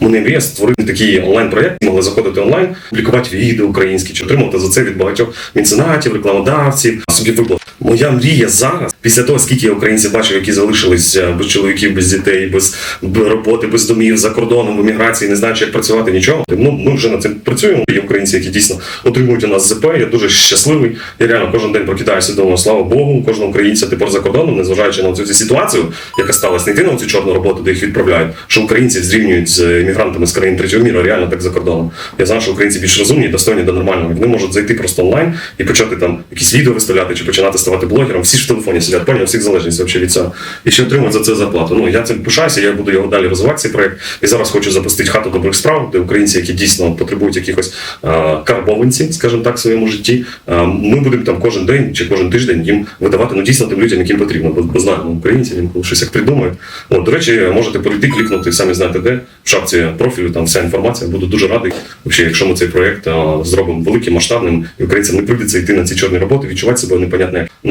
Мене мрія створити такі онлайн-проєкти, могли заходити онлайн, публікувати відео українські, чи отримувати за це від багатьох меценатів, рекламодавців, собі виплат. Моя мрія зараз, після того, скільки я українців бачив, які залишились е, без чоловіків, без дітей, без роботи, без домів за кордоном, в еміграції, не знаючи, як працювати, нічого. Ну ми вже над цим працюємо. Є українці, які дійсно отримують у нас ЗП. Я дуже щасливий. Я реально кожен день прокидаюся думаю, слава Богу, кожного українця тепер за кордоном, незважаючи на цю ситуацію, яка сталася, не йти на цю чорну роботу, де їх відправляють, що українців зрівнюють з емігрантами з країн третього міру, реально так за кордоном. Я знаю, що українці більш розумні, достойні до нормального. Вони можуть зайти просто онлайн і почати там якісь відео виставляти чи починати ставати блогером. Всі ж в телефоні сидять, поняв, всіх залежність вообще від цього. І ще отримують за це зарплату. Ну я цим пишаюся, я буду його далі розвивати цей проект. І зараз хочу запустити хату добрих справ, де українці, які дійсно потребують якихось е, карбованців, скажімо так, в своєму житті. Е, ми будемо там кожен день чи кожен тиждень їм видавати ну дійсно тим людям, яким потрібно. Бо, бо знаємо українців, інколи щось як придумають. От, до речі, можете перейти, клікнути, самі знаєте де в шапці профілю, там вся інформація. Буду дуже радий. Взагалі, якщо ми цей проект е, зробимо великим, масштабним, і українцям не прийдеться йти на ці чорні роботи, відчувати себе непонятно як.